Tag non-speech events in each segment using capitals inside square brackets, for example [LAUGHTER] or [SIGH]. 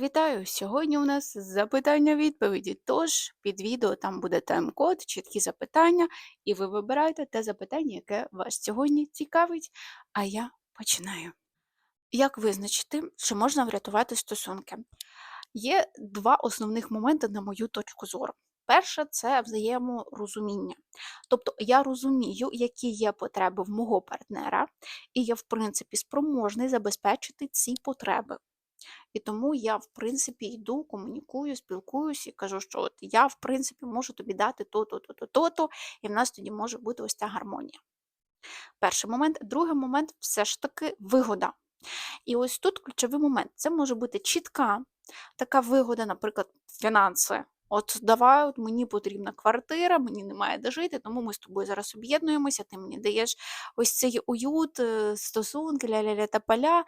Вітаю! Сьогодні у нас запитання-відповіді. Тож під відео там буде тайм-код, чіткі запитання, і ви вибираєте те запитання, яке вас сьогодні цікавить. А я починаю. Як визначити, чи можна врятувати стосунки? Є два основних моменти, на мою точку зору. Перше це взаєморозуміння. Тобто я розумію, які є потреби в мого партнера, і я, в принципі, спроможний забезпечити ці потреби. І тому я, в принципі, йду, комунікую, спілкуюся і кажу, що от я, в принципі, можу тобі дати то-то, то-то, то-то, і в нас тоді може бути ось ця гармонія. Перший момент. Другий момент все ж таки вигода. І ось тут ключовий момент. Це може бути чітка така вигода, наприклад, фінанси. От давай, от мені потрібна квартира, мені немає де жити, тому ми з тобою зараз об'єднуємося, ти мені даєш ось цей уют, е, стосунки, ля-ля-ля та поля.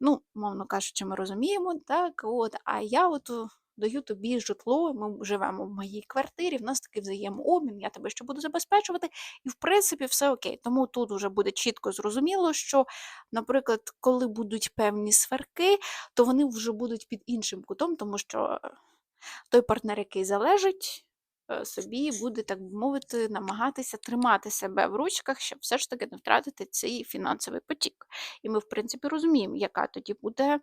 Ну, мовно кажучи, ми розуміємо, так, от, а я от е, даю тобі житло, ми живемо в моїй квартирі, в нас такий взаємообмін, я тебе ще буду забезпечувати, і в принципі все окей. Тому тут вже буде чітко зрозуміло, що, наприклад, коли будуть певні сварки, то вони вже будуть під іншим кутом, тому що той партнер, який залежить, е, собі буде, так би мовити, намагатися тримати себе в ручках, щоб все ж таки не втратити цей фінансовий потік. І ми, в принципі, розуміємо, яка тоді буде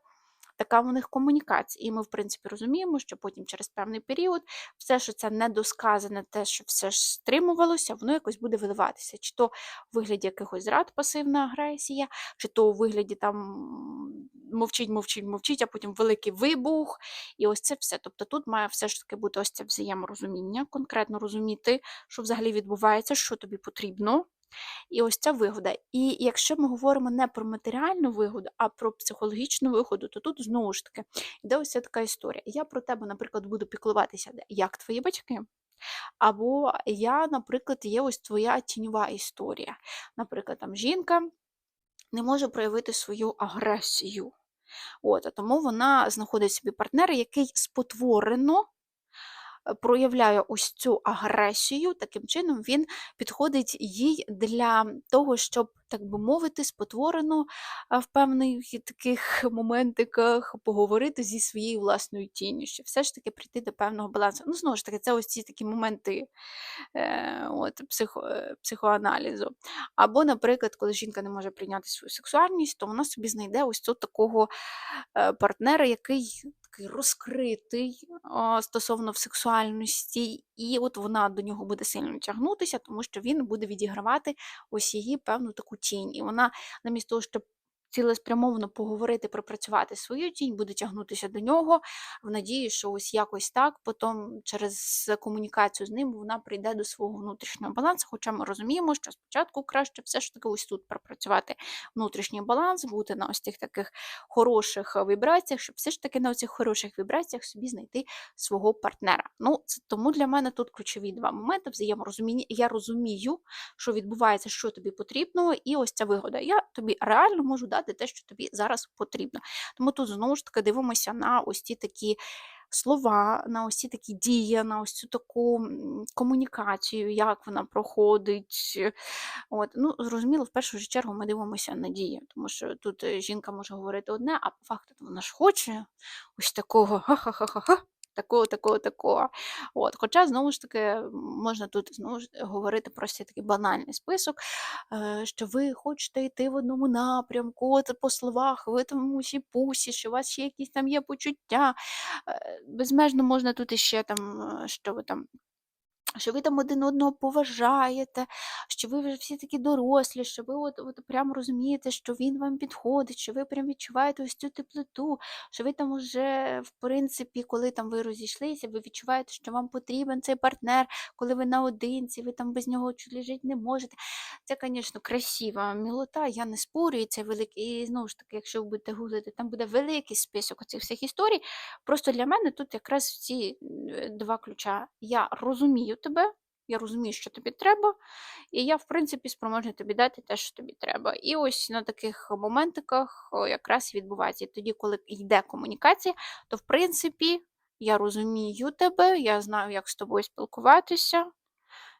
така у них комунікація. І ми, в принципі, розуміємо, що потім через певний період все, що це недосказане, те, що все ж стримувалося, воно якось буде виливатися. Чи то у вигляді якихось зрад, пасивна агресія, чи то у вигляді там мовчить, мовчить, мовчить, а потім великий вибух. І ось це все. Тобто тут має все ж таки бути ось це взаєморозуміння, конкретно розуміти, що взагалі відбувається, що тобі потрібно. І ось ця вигода. І якщо ми говоримо не про матеріальну вигоду, а про психологічну вигоду, то тут знову ж таки йде ось така історія. Я про тебе, наприклад, буду піклуватися, як твої батьки. Або я, наприклад, є ось твоя тіньова історія. Наприклад, там жінка не може проявити свою агресію. От, а Тому вона знаходить собі партнера, який спотворено проявляє ось цю агресію, таким чином він підходить їй для того, щоб, так би мовити, спотворено в певних таких [LAUGHS] моментиках поговорити зі своєю власною тінню, щоб все ж таки прийти до певного балансу. Ну, знову ж таки, це ось ці такі моменти е, от, психо, е, психоаналізу. Або, наприклад, коли жінка не може прийняти свою сексуальність, то вона собі знайде ось тут такого е, партнера, який такий розкритий стосовно сексуальності, і от вона до нього буде сильно тягнутися, тому що він буде відігравати ось її певну таку тінь. І вона, замість того, щоб цілеспрямовано поговорити, пропрацювати свою тінь, буде тягнутися до нього в надії, що ось якось так, потім через комунікацію з ним вона прийде до свого внутрішнього балансу. Хоча ми розуміємо, що спочатку краще все ж таки ось тут пропрацювати внутрішній баланс, бути на ось тих таких хороших вібраціях, щоб все ж таки на цих хороших вібраціях собі знайти свого партнера. Ну, це тому для мене тут ключові два моменти взаєморозуміння. Я розумію, що відбувається, що тобі потрібно, і ось ця вигода. Я тобі реально можу дати те, що тобі зараз потрібно. Тому тут знову ж таки дивимося на ось ті такі. Слова, на ось такі дії, на ось цю таку комунікацію, як вона проходить. От. Ну, Зрозуміло, в першу чергу ми дивимося на дії, тому що тут е, жінка може говорити одне, а по факту вона ж хоче ось такого ха-ха-ха-ха такого, такого, такого. От. Хоча, знову ж таки, можна тут знову ж говорити про такий банальний список, е, що ви хочете йти в одному напрямку, от по словах, ви там усі пусі, що у вас ще якісь там є почуття. Е, безмежно можна тут іще там, е, що ви там що ви там один одного поважаєте, що ви вже всі такі дорослі, що ви от, от прямо розумієте, що він вам підходить, що ви прям відчуваєте ось цю теплоту, що ви там уже, в принципі, коли там ви розійшлися, ви відчуваєте, що вам потрібен цей партнер, коли ви наодинці, ви там без нього жити не можете. Це, звісно, красива мілота, я не спорю, і це великий. І знову ж таки, якщо ви будете гуглити, там буде великий список оцих всіх історій. Просто для мене тут якраз ці два ключа. Я розумію тебе, я розумію, що тобі треба, і я, в принципі, спроможна тобі дати те, що тобі треба. І ось на таких моментиках якраз відбувається. І тоді, коли йде комунікація, то в принципі я розумію тебе, я знаю, як з тобою спілкуватися.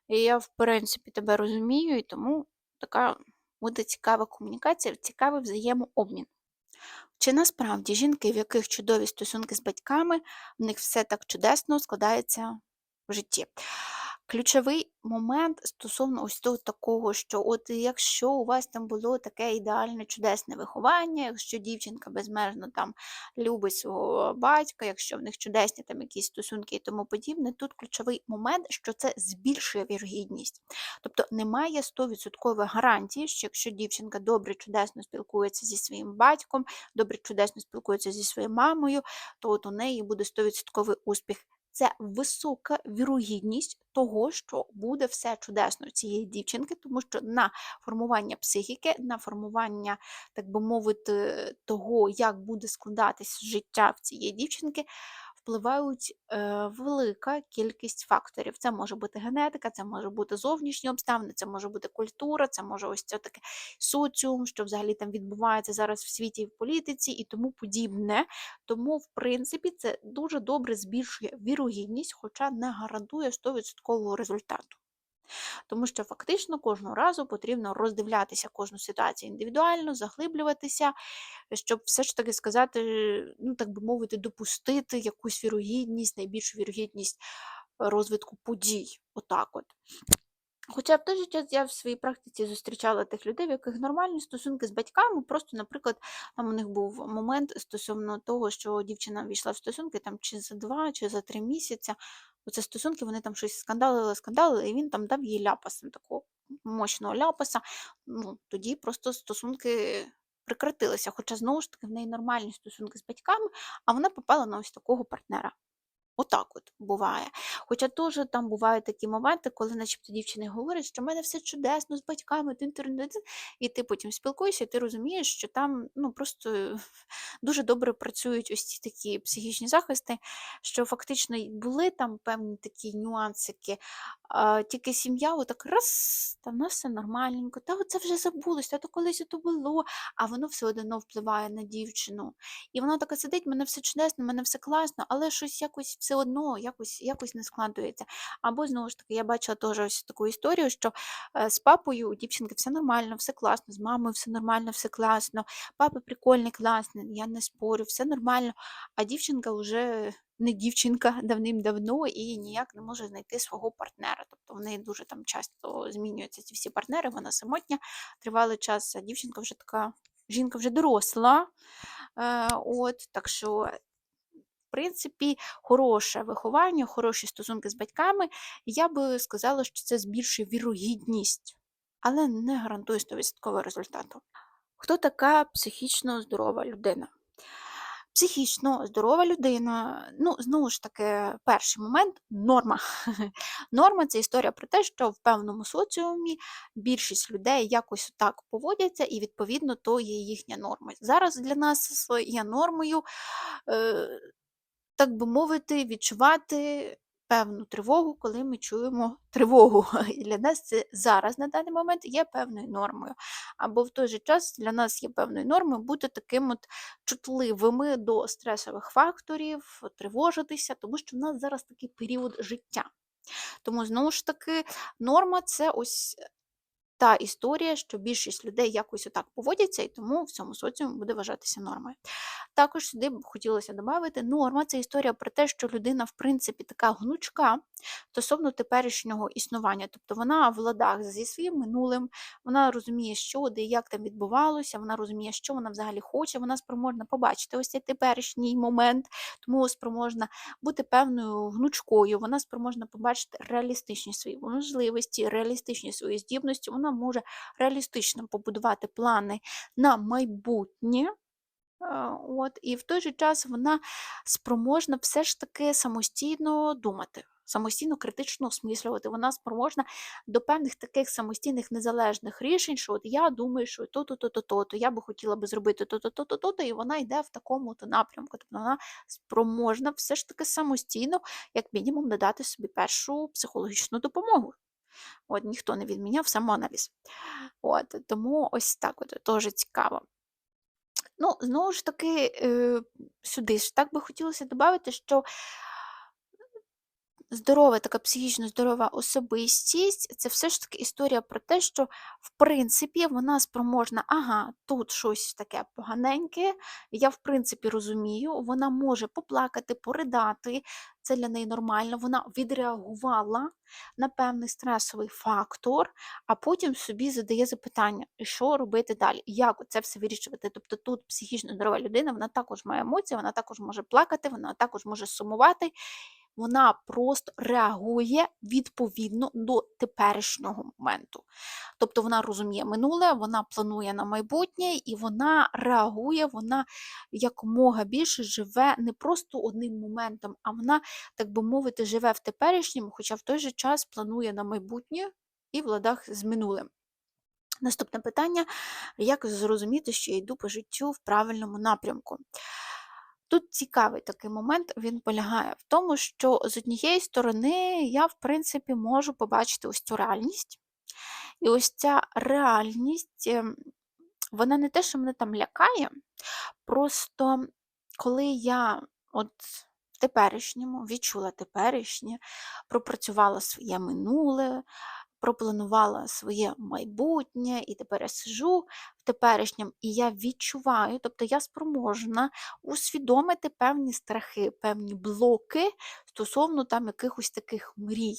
І я, в принципі, тебе розумію, і тому така буде цікава комунікація, цікавий взаємообмін. Чи насправді жінки, в яких чудові стосунки з батьками, в них все так чудесно складається в житті? Ключовий момент стосовно ось того такого, що от якщо у вас там було таке ідеальне чудесне виховання, якщо дівчинка безмежно там любить свого батька, якщо в них чудесні там якісь стосунки і тому подібне, тут ключовий момент, що це збільшує вірогідність. Тобто немає 100% гарантії, що якщо дівчинка добре, чудесно спілкується зі своїм батьком, добре, чудесно спілкується зі своєю мамою, то от у неї буде 100% успіх. Це висока вірогідність того, що буде все чудесно цієї дівчинки, тому що на формування психіки, на формування, так би мовити, того, як буде складатись життя в цієї дівчинки, впливають е, велика кількість факторів. Це може бути генетика, це може бути зовнішні обставини, це може бути культура, це може ось це таке соціум, що взагалі там відбувається зараз в світі і в політиці і тому подібне. Тому, в принципі, це дуже добре збільшує вірогідність, хоча не гарантує 100% результату. Тому що фактично кожного разу потрібно роздивлятися кожну ситуацію індивідуально, заглиблюватися, щоб все ж таки сказати, ну так би мовити, допустити якусь вірогідність, найбільшу вірогідність розвитку подій. Отак от. Хоча в той же час я в своїй практиці зустрічала тих людей, в яких нормальні стосунки з батьками. Просто, наприклад, там у них був момент стосовно того, що дівчина війшла в стосунки там чи за два, чи за три місяці. Оце стосунки, вони там щось скандалили, скандалили, і він там дав їй ляпаса, такого мощного ляпаса. Ну, тоді просто стосунки прекратилися. Хоча, знову ж таки, в неї нормальні стосунки з батьками, а вона попала на ось такого партнера. Отак от буває. Хоча теж там бувають такі моменти, коли начебто дівчини говорять, що в мене все чудесно з батьками, тин, тин, і ти потім спілкуєшся, і ти розумієш, що там ну, просто [LAUGHS] дуже добре працюють ось ці такі психічні захисти, що фактично були там певні такі нюансики, а, тільки сім'я отак раз, та в нас все нормальненько, та це вже забулося, то колись то було, а воно все одно впливає на дівчину. І вона така сидить, мене все чудесно, мене все класно, але щось якось все одно якось якось не складується. Або, знову ж таки, я бачила теж ось таку історію, що е, з папою у дівчинки все нормально, все класно, з мамою все нормально, все класно, папа прикольний, класний, я не спорю, все нормально, а дівчинка вже. Не дівчинка [LAUGHS] давним-давно і ніяк не може знайти свого партнера. Тобто в неї дуже там часто змінюються ці всі партнери, вона самотня, тривалий час, а дівчинка вже така, жінка вже доросла. Е, от, Так що принципі, хороше виховання, хороші стосунки з батьками, я би сказала, що це збільшує вірогідність, але не гарантує 100% результату. Хто така психічно здорова людина? Психічно здорова людина, ну, знову ж таки, перший момент норма. [LAUGHS] Норма це історія про те, що в певному соціумі більшість людей якось так поводяться, і, відповідно, то є їхня норма. Зараз для нас є нормою. Так би мовити, відчувати певну тривогу, коли ми чуємо [LAUGHS] тривогу. І для нас це зараз на даний момент є певною нормою. Або в той же час для нас є певною нормою бути таким от чутливими до стресових факторів, тривожитися, тому що в нас зараз такий період життя. Тому, знову ж таки, норма це ось та історія, що більшість людей якось отак поводяться, і тому в цьому соціумі буде вважатися нормою. Також сюди б хотілося додати, норма це історія про те, що людина, в принципі, така гнучка стосовно теперішнього існування. Тобто вона в ладах зі своїм минулим, вона розуміє, що де як там відбувалося, вона розуміє, що вона взагалі хоче, вона спроможна побачити ось цей теперішній момент, тому спроможна бути певною гнучкою, вона спроможна побачити реалістичні свої можливості, реалістичні свої здібності. Вона може реалістично побудувати плани на майбутнє. От, І в той же час вона спроможна все ж таки самостійно думати, самостійно критично осмислювати. Вона спроможна до певних таких самостійних незалежних рішень, що от я думаю, що то-то, то-то, то-то, я би хотіла би зробити то-то, то-то, то-то, і вона йде в такому напрямку. Тобто вона спроможна все ж таки самостійно, як мінімум, надати собі першу психологічну допомогу. От Ніхто не відміняв самоаналіз. От, Тому ось так от теж цікаво. Ну, знову ж таки, е, сюди ж так би хотілося додати, що здорова, така психічно здорова особистість це все ж таки історія про те, що в принципі вона спроможна, ага, тут щось таке поганеньке, я в принципі розумію, вона може поплакати, поридати, це для неї нормально. Вона відреагувала на певний стресовий фактор, а потім собі задає запитання, що робити далі, як це все вирішувати. Тобто тут психічно здорова людина, вона також має емоції, вона також може плакати, вона також може сумувати. Вона просто реагує відповідно до теперішнього моменту. Тобто вона розуміє минуле, вона планує на майбутнє і вона реагує, вона якомога більше живе не просто одним моментом, а вона, так би мовити, живе в теперішньому, хоча в той же час планує на майбутнє і в ладах з минулим. Наступне питання: як зрозуміти, що я йду по життю в правильному напрямку? Тут цікавий такий момент, він полягає в тому, що з однієї сторони я, в принципі, можу побачити ось цю реальність. І ось ця реальність, ем, вона не те, що мене там лякає, просто коли я от в теперішньому відчула теперішнє, пропрацювала своє минуле, пропланувала своє майбутнє, і тепер я сижу в теперішньому, і я відчуваю, тобто я спроможна усвідомити певні страхи, певні блоки стосовно там якихось таких мрій.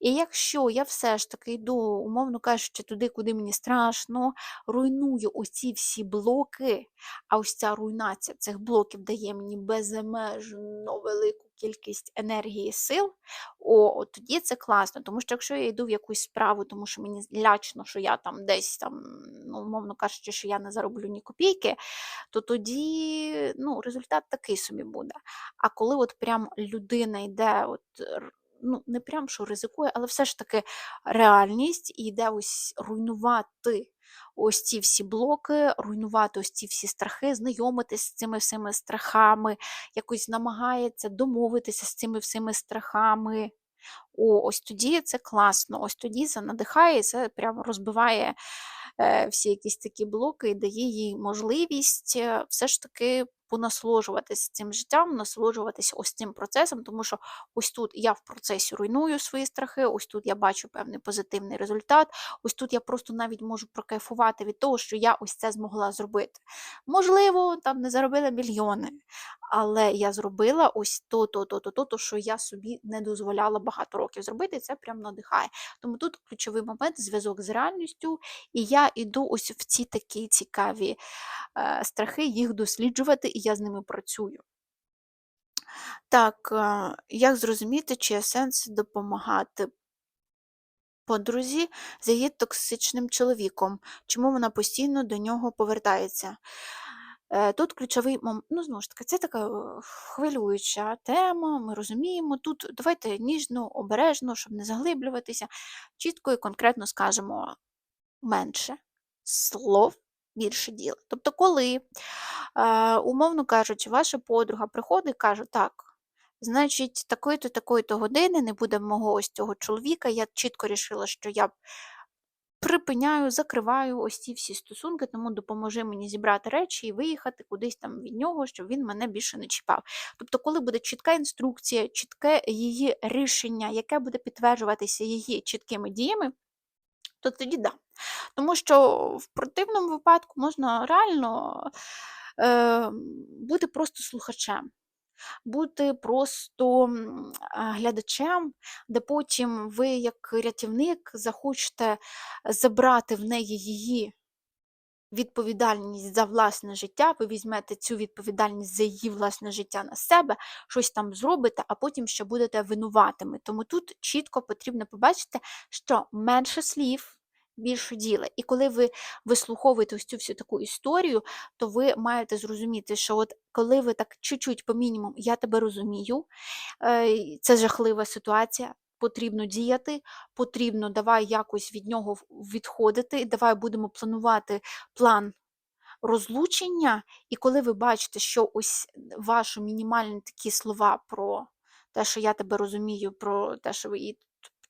І якщо я все ж таки йду, умовно кажучи, туди, куди мені страшно, руйную оці всі блоки, а ось ця руйнація цих блоків дає мені безмежно велику кількість енергії і сил, о, от тоді це класно. Тому що якщо я йду в якусь справу, тому що мені лячно, що я там десь там, ну, умовно кажучи, що я не зароблю ні копійки, то тоді ну, результат такий собі буде. А коли от прям людина йде, от ну, не прям що ризикує, але все ж таки реальність і йде ось руйнувати ось ці всі блоки, руйнувати ось ці всі страхи, знайомитися з цими всіми страхами, якось намагається домовитися з цими всіми страхами. О, ось тоді це класно, ось тоді це надихає, це прямо розбиває е, всі якісь такі блоки і дає їй можливість е, все ж таки понасолоджуватися цим життям, насолоджуватися ось цим процесом, тому що ось тут я в процесі руйную свої страхи, ось тут я бачу певний позитивний результат, ось тут я просто навіть можу прокайфувати від того, що я ось це змогла зробити. Можливо, там не заробила мільйони, але я зробила ось то, то, то, то, то, то, що я собі не дозволяла багато років зробити, і це прям надихає. Тому тут ключовий момент зв'язок з реальністю, і я йду ось в ці такі цікаві е, страхи, їх досліджувати, і я з ними працюю. Так, як зрозуміти, чи є сенс допомагати подрузі з її токсичним чоловіком? Чому вона постійно до нього повертається? Е, Тут ключовий момент, ну, знову ж таки, це така е, хвилююча тема, ми розуміємо. Тут давайте ніжно, обережно, щоб не заглиблюватися, чітко і конкретно скажемо менше слов, більше діла. Тобто, коли, умовно кажучи, ваша подруга приходить і каже, так, значить, такої-то, такої-то години не буде мого ось цього чоловіка, я чітко рішила, що я припиняю, закриваю ось ці всі стосунки, тому допоможи мені зібрати речі і виїхати кудись там від нього, щоб він мене більше не чіпав. Тобто, коли буде чітка інструкція, чітке її рішення, яке буде підтверджуватися її чіткими діями, то тоді да. Тому що в противному випадку можна реально бути просто слухачем. Бути просто глядачем, де потім ви, як рятівник, захочете забрати в неї її відповідальність за власне життя, ви візьмете цю відповідальність за її власне життя на себе, щось там зробите, а потім ще будете винуватими. Тому тут чітко потрібно побачити, що менше слів. Більше діла. І коли ви вислуховуєте ось цю всю таку історію, то ви маєте зрозуміти, що от коли ви так чуть-чуть по мінімуму, я тебе розумію, е, це жахлива ситуація, потрібно діяти, потрібно давай якось від нього відходити, давай будемо планувати план розлучення. І коли ви бачите, що ось ваші мінімальні такі слова про те, що я тебе розумію, про те, що ви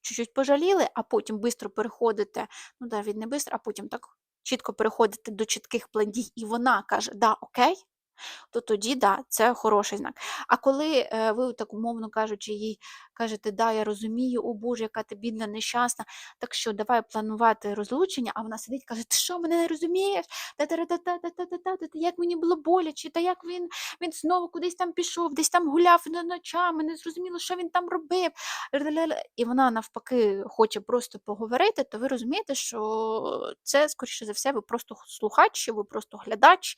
чуть-чуть пожаліли, а потім швидко переходите, ну навіть не швидко, а потім так чітко переходите до чітких план дій, і вона каже, да, окей, то тоді да, це хороший знак. А коли е, ви, так умовно кажучи, їй кажете, да, я розумію, о Боже, яка ти бідна, нещасна, так що давай планувати розлучення, а вона сидить і каже, ти що, мене не розумієш? Як мені було боляче, та як він він знову кудись там пішов, десь там гуляв ночами, не зрозуміло, що він там робив. І вона навпаки хоче просто поговорити, то ви розумієте, що це, скоріше за все, ви просто слухач, ви просто глядач,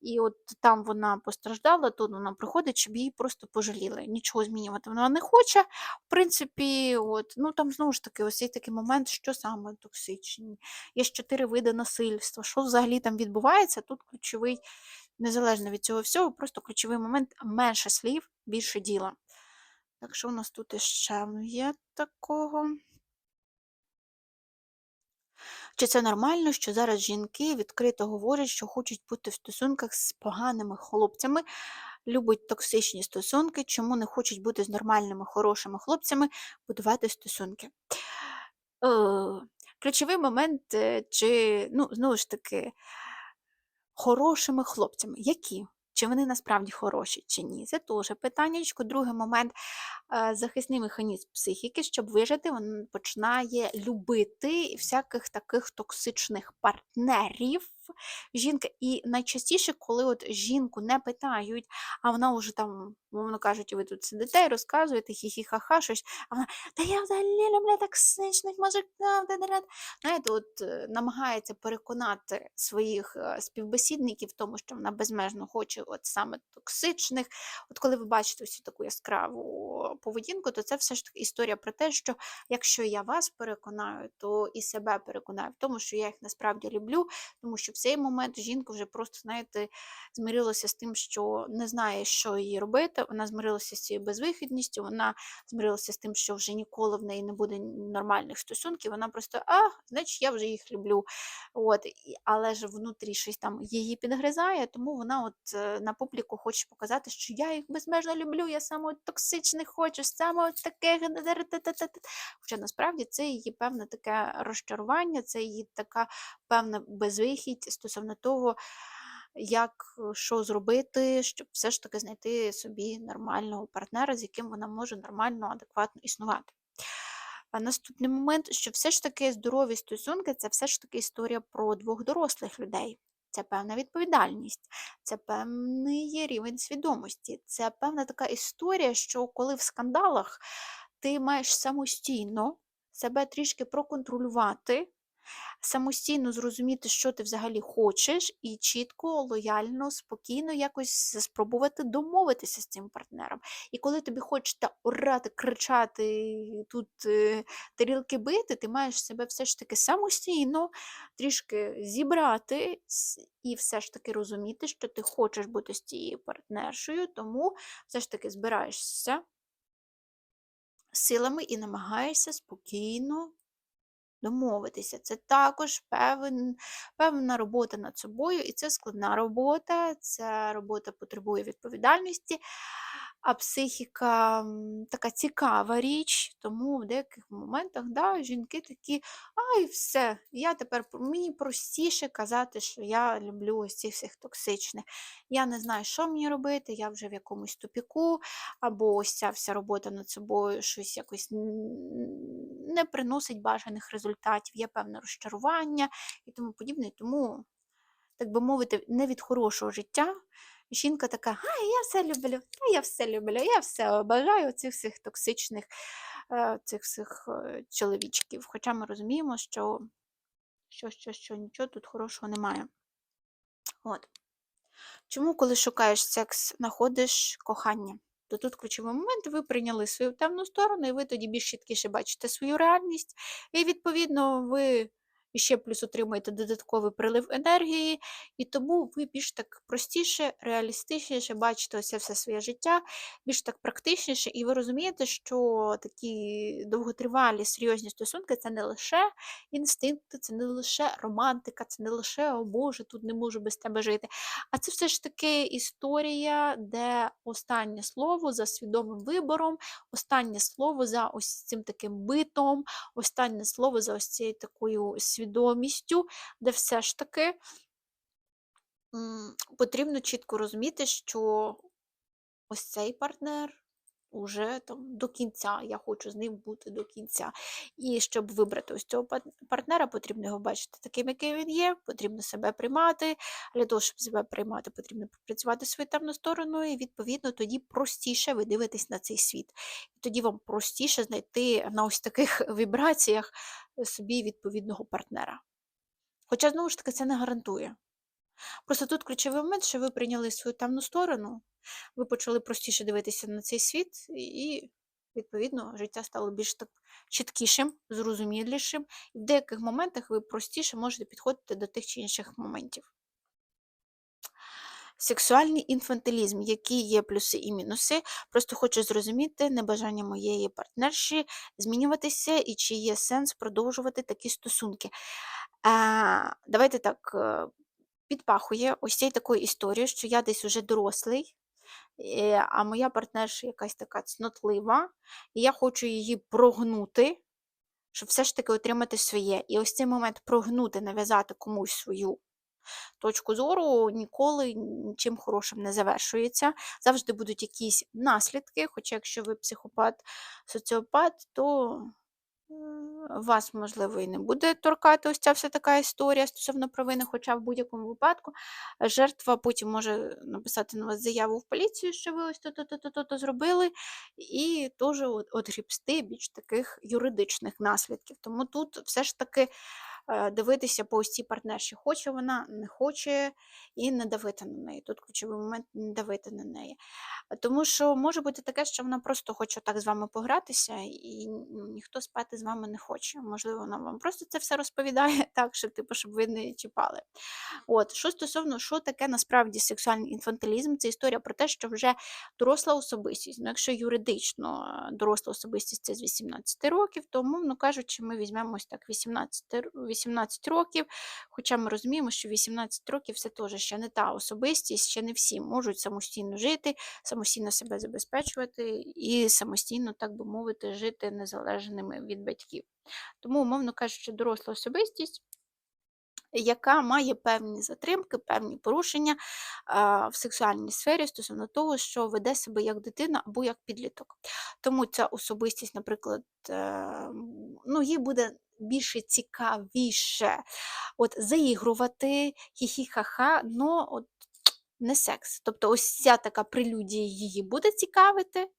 і от там вона постраждала, тут вона приходить, щоб її просто пожаліли. Нічого змінювати вона не хоче. В принципі, от, ну там знову ж таки, ось є такий момент, що саме токсичні. Є ж чотири види насильства. Що взагалі там відбувається? Тут ключовий, незалежно від цього всього, просто ключовий момент менше слів, більше діла. Так що у нас тут іще є такого? Чи це нормально, що зараз жінки відкрито говорять, що хочуть бути в стосунках з поганими хлопцями, любить токсичні стосунки, чому не хочуть бути з нормальними, хорошими хлопцями, будувати стосунки? Е, ключовий момент, е, чи, ну, знову ж таки, хорошими хлопцями. Які? Чи вони насправді хороші, чи ні? Це теж питання. Другий момент е, захисний механізм психіки, щоб вижити, він починає любити всяких таких токсичних партнерів. Жінка, і найчастіше, коли от жінку не питають, а вона вже там, мовно кажуть, ви тут сидите розказуєте, хі-хі-ха-ха, щось, а вона, та я взагалі люблю токсичних мужиків, знаєте, от е, намагається переконати своїх е, співбесідників в тому, що вона безмежно хоче от саме токсичних. От коли ви бачите всю таку яскраву поведінку, то це все ж таки історія про те, що якщо я вас переконаю, то і себе переконаю в тому, що я їх насправді люблю, тому що цей момент жінка вже просто, знаєте, змирилася з тим, що не знає, що їй робити. Вона змирилася з цією безвихідністю, вона змирилася з тим, що вже ніколи в неї не буде нормальних стосунків. Вона просто, а, значить, я вже їх люблю. От, Але ж внутрі щось там її підгризає, тому вона от е, на публіку хоче показати, що я їх безмежно люблю, я саме токсичних хочу, саме таких. Хоча насправді це її певне таке розчарування, це її така певна безвихідь стосовно того, як що зробити, щоб все ж таки знайти собі нормального партнера, з яким вона може нормально, адекватно існувати. А наступний момент, що все ж таки здорові стосунки це все ж таки історія про двох дорослих людей. Це певна відповідальність, це певний рівень свідомості, це певна така історія, що коли в скандалах ти маєш самостійно себе трішки проконтролювати, самостійно зрозуміти, що ти взагалі хочеш, і чітко, лояльно, спокійно якось спробувати домовитися з цим партнером. І коли тобі хочеться орати, кричати, тут е, тарілки бити, ти маєш себе все ж таки самостійно трішки зібрати і все ж таки розуміти, що ти хочеш бути з цією партнершою, тому все ж таки збираєшся. Силами і намагаєшся спокійно домовитися. Це також певен, певна робота над собою, і це складна робота, ця робота потребує відповідальності. А психіка така цікава річ, тому в деяких моментах да, жінки такі, ай, все, я тепер мені простіше казати, що я люблю ось цих всіх токсичних. Я не знаю, що мені робити, я вже в якомусь тупіку, або ось ця вся робота над собою щось якось не приносить бажаних результатів, є певне розчарування і тому подібне. Тому, так би мовити, не від хорошого життя. Жінка така, а я все люблю, а я все люблю, я все обажаю цих всіх токсичних е, цих всіх е, чоловічків. Хоча ми розуміємо, що що, що, що нічого тут хорошого немає. От. Чому, коли шукаєш секс, знаходиш кохання? То тут ключовий момент, ви прийняли свою темну сторону, і ви тоді більш чіткіше бачите свою реальність, і, відповідно, ви і ще плюс отримуєте додатковий прилив енергії, і тому ви більш так простіше, реалістичніше бачите ось все своє життя, більш так практичніше, і ви розумієте, що такі довготривалі серйозні стосунки це не лише інстинкти, це не лише романтика, це не лише о Боже, тут не можу без тебе жити. А це все ж таки історія, де останнє слово за свідомим вибором, останнє слово за ось цим таким битом, останнє слово за ось цією такою свідомістю, де все ж таки потрібно чітко розуміти, що ось цей партнер уже там до кінця, я хочу з ним бути до кінця. І щоб вибрати ось цього партнера, потрібно його бачити таким, який він є, потрібно себе приймати. Для того, щоб себе приймати, потрібно пропрацювати свою темну сторону, і відповідно тоді простіше ви дивитесь на цей світ. І тоді вам простіше знайти на ось таких [LAUGHS] вібраціях собі відповідного партнера. Хоча, знову ж таки, це не гарантує. Просто тут ключовий момент, що ви прийняли свою темну сторону, ви почали простіше дивитися на цей світ, і, відповідно, життя стало більш так чіткішим, зрозумілішим, і в деяких моментах ви простіше можете підходити до тих чи інших моментів. Сексуальний інфантилізм, які є плюси і мінуси, просто хочу зрозуміти небажання моєї партнерші змінюватися і чи є сенс продовжувати такі стосунки. А, давайте так, е, підпахує ось цією такою історією, що я десь уже дорослий, е, а моя партнерша якась така цнотлива, і я хочу її прогнути, щоб все ж таки отримати своє. І ось цей момент прогнути, нав'язати комусь свою точку зору ніколи нічим хорошим не завершується. Завжди будуть якісь наслідки, хоча якщо ви психопат, соціопат, то вас, можливо, і не буде торкати ось ця вся така історія стосовно провини, хоча в будь-якому випадку жертва потім може написати на вас заяву в поліцію, що ви ось то-то-то-то зробили, і теж от, от більш таких юридичних наслідків. Тому тут все ж таки дивитися по ось партнерші, хоче вона, не хоче, і не давити на неї. Тут ключовий момент не давити на неї. Тому що може бути таке, що вона просто хоче так з вами погратися, і ніхто спати з вами не хоче. Можливо, вона вам просто це все розповідає [LAUGHS] так, що типу, щоб ви не чіпали. От, що стосовно, що таке насправді сексуальний інфантилізм, це історія про те, що вже доросла особистість. Ну, якщо юридично е, доросла особистість це з 18 років, то, умовно кажучи, ми візьмемо так 18, р- 18 років, хоча ми розуміємо, що 18 років це теж ще не та особистість, ще не всі можуть самостійно жити, самостійно себе забезпечувати і самостійно, так би мовити, жити незалежними від батьків. Тому, умовно кажучи, доросла особистість. Яка має певні затримки, певні порушення в сексуальній сфері стосовно того, що веде себе як дитина або як підліток. Тому ця особистість, наприклад, е, ну, їй буде більше цікавіше от, заігрувати, хі-хі-ха-ха, но от, не секс. Тобто ось ця така прелюдія її буде цікавити,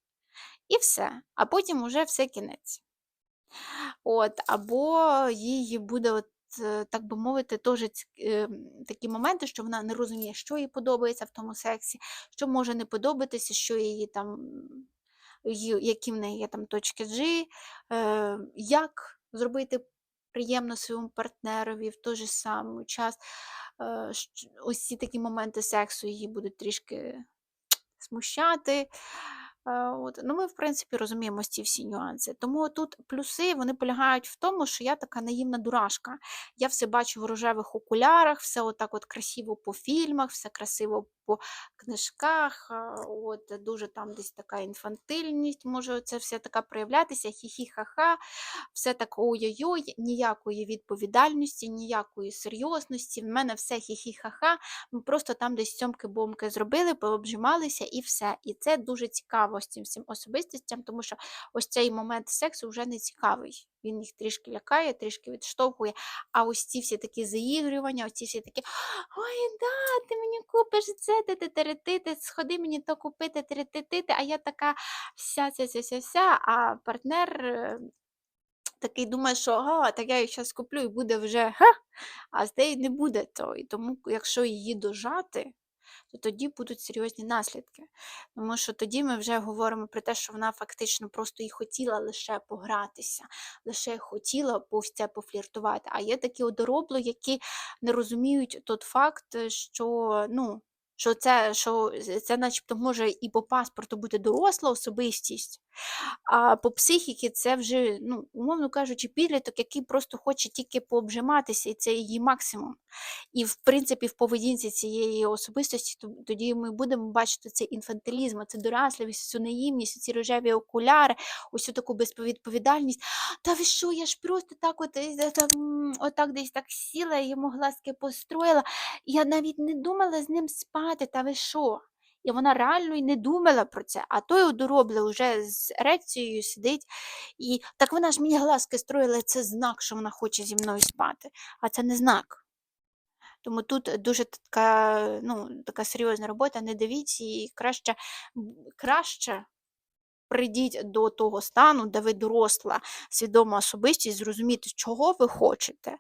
і все. А потім уже все кінець. От, або їй буде, от, е, так би мовити, теж ем, такі моменти, що вона не розуміє, що їй подобається в тому сексі, що може не подобатися, що її там, які в неї є там точки G, е, як зробити приємно своєму партнерові в той же самий час. Е, ось ці такі моменти сексу її будуть трішки смущати. Е, От. Ну, ми, в принципі, розуміємо ці всі нюанси. Тому тут плюси вони полягають в тому, що я така наївна дурашка. Я все бачу в рожевих окулярах, все отак от красиво по фільмах, все красиво по книжках. От, дуже там десь така інфантильність може це все така проявлятися, хі-хі-ха-ха, все так ой-ой-ой, ніякої відповідальності, ніякої серйозності. В мене все хі-хі-ха-ха. Ми просто там десь цьомки-бомки зробили, пообжималися і все. І це дуже цікаво з цим всім особистостям, тому що ось цей момент сексу вже не цікавий. Він їх трішки лякає, трішки відштовхує. А ось ці всі такі заігрювання, ось ці всі такі, ой, да, ти мені купиш це, ти ти сходи мені то купити, ти а я така вся ця вся, вся, вся, а партнер. е, Такий думає, що ага, так я її зараз куплю і буде вже га, а з неї не буде то. І тому, якщо її дожати, то тоді будуть серйозні наслідки. Тому що тоді ми вже говоримо про те, що вона фактично просто і хотіла лише погратися, лише хотіла повз це пофліртувати. А є такі одоробло, які не розуміють тот факт, що ну. Що це, що це начебто може і по паспорту бути доросла особистість, а по психіки це вже, ну, умовно кажучи, підліток, який просто хоче тільки пообжиматися, і це її максимум. І, в принципі, в поведінці цієї особистості тоді ми будемо бачити цей інфантилізм, це дорослість, цю наївність, ці рожеві окуляри, ось таку безповідповідальність. Та ви що, я ж просто так от, е, отак десь так сіла, йому глазки построїла. Я навіть не думала з ним спати, та ви що? І вона реально й не думала про це, а той одоробля вже з ерекцією сидить. І так вона ж мені глазки строїла, це знак, що вона хоче зі мною спати, а це не знак. Тому тут дуже така, ну, така серйозна робота, не дивіться і краще, краще прийдіть до того стану, де ви доросла, свідома особистість, зрозуміти, чого ви хочете,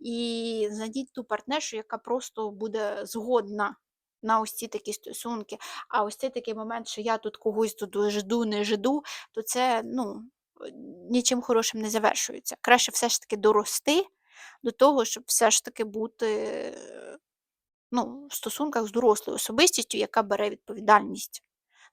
і знайдіть ту партнершу, яка просто буде згодна на ось ці такі стосунки. А ось цей такий момент, що я тут когось тут жду, не жду, то це ну, нічим хорошим не завершується. Краще все ж таки дорости до того, щоб все ж таки бути е, ну, в стосунках з дорослою особистістю, яка бере відповідальність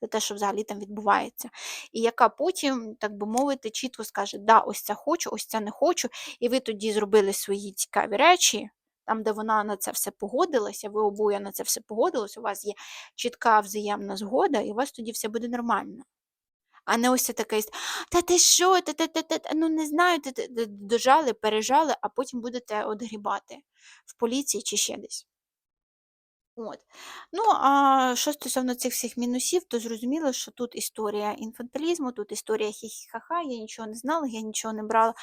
за те, що взагалі там відбувається, і яка потім, так би мовити, чітко скаже, да, ось це хочу, ось це не хочу, і ви тоді зробили свої цікаві речі, там, де вона на це все погодилася, ви обоє на це все погодились, у вас є чітка взаємна згода, і у вас тоді все буде нормально. А не ось це таке, та ти що, та, та, та, та, ну не знаю, та, та, дожали, пережали, а потім будете одгрібати в поліції чи ще десь. От. Ну, а що стосовно цих всіх мінусів, то зрозуміло, що тут історія інфантилізму, тут історія хі-хі-ха-ха, я нічого не знала, я нічого не брала,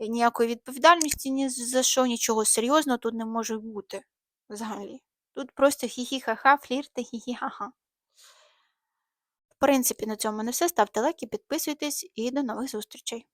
ніякої відповідальності ні за що, нічого серйозного тут не може бути взагалі. Тут просто хі-хі-ха-ха, флірти, хі-хі-ха-ха. В принципі, на цьому не все. Ставте лайки, підписуйтесь і до нових зустрічей.